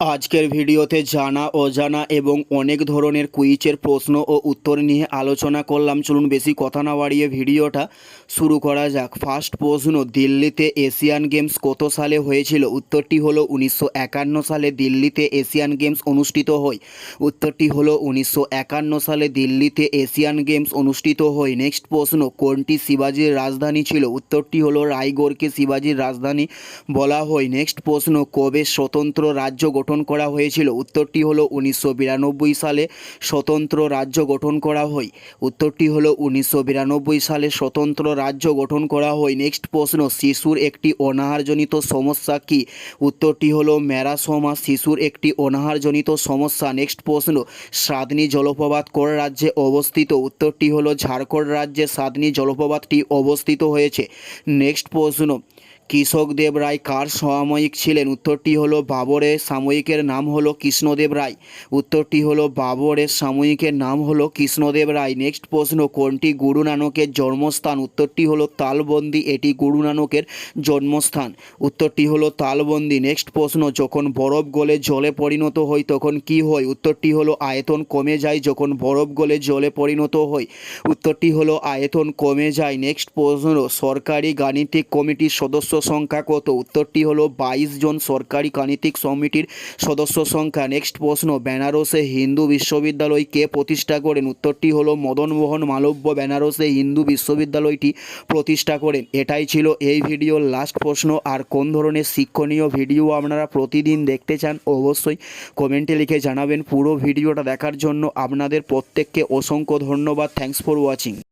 আজকের ভিডিওতে জানা, অজানা এবং অনেক ধরনের কুইজের প্রশ্ন ও উত্তর নিয়ে আলোচনা করলাম। চলুন বেশি কথা না বাড়িয়ে ভিডিওটা শুরু করা যাক। ফার্স্ট প্রশ্ন, দিল্লিতে এশিয়ান গেমস কত সালে হয়েছিল? উত্তরটি হলো উনিশশো একান্ন সালে দিল্লিতে এশিয়ান গেমস অনুষ্ঠিত হয়। উত্তরটি হলো উনিশশো একান্ন সালে দিল্লিতে এশিয়ান গেমস অনুষ্ঠিত হয়। নেক্সট প্রশ্ন, কোনটি শিবাজির রাজধানী ছিল? উত্তরটি হলো রায়গড়কে শিবাজির রাজধানী বলা হয়। নেক্সট প্রশ্ন, কবে স্বতন্ত্র রাজ্য গঠন করা হয়েছিল। উত্তরটি হলো উনিশশো বিরানব্বই সালে স্বতন্ত্র রাজ্য গঠন করা হয়। উত্তরটি হলো উনিশশো বিরানব্বই সালে স্বতন্ত্র রাজ্য গঠন করা হয়। নেক্সট প্রশ্ন, শিশুর একটি অনাহারজনিত সমস্যা কি? উত্তরটি হলো ম্যারাসোমা শিশুর একটি অনাহারজনিত সমস্যা। নেক্সট প্রশ্ন, সাদনি জলপ্রপাত কোন রাজ্যে অবস্থিত? উত্তরটি হলো ঝাড়খণ্ড রাজ্যে সাদনি জলপ্রপাতটি অবস্থিত হয়েছে। নেক্সট প্রশ্ন কৃষকদেব রায় কার সাময়িক ছিলেন? উত্তরটি হলো বাবরের সাময়িকের নাম হলো কৃষ্ণদেব রায়। উত্তরটি হলো বাবরের সাময়িকের নাম হলো কৃষ্ণদেব রায়। নেক্সট প্রশ্ন, কোনটি গুরু নানকের জন্মস্থান? উত্তরটি হলো তালবন্দি, এটি গুরু নানকের জন্মস্থান। উত্তরটি হলো তালবন্দি। নেক্সট প্রশ্ন, যখন বরফ গলে জলে পরিণত হয় তখন কি হয়? উত্তরটি হলো, আয়তন কমে যায় যখন বরফ গলে জলে পরিণত হয় উত্তরটি হলো, আয়তন কমে যায়। নেক্সট প্রশ্ন, সরকারি গাণিতিক কমিটির সদস্য সংখ্যা কত? উত্তরটি হলো বাইশ জন সরকারি গাণিতিক সমিতির সদস্য সংখ্যা। নেক্সট প্রশ্ন, বেনারসে হিন্দু বিশ্ববিদ্যালয় কে প্রতিষ্ঠা করেন। উত্তরটি হলো মদনমোহন মালব্য বেনারসে হিন্দু বিশ্ববিদ্যালয়টি প্রতিষ্ঠা করেন। এটাই ছিল এই ভিডিওর লাস্ট প্রশ্ন। আর কোন ধরনের শিক্ষণীয় ভিডিও আপনারা প্রতিদিন দেখতে চান, অবশ্যই কমেন্টে লিখে জানাবেন। পুরো ভিডিওটা দেখার জন্য আপনাদের প্রত্যেককে অসংখ্য ধন্যবাদ। Thanks for watching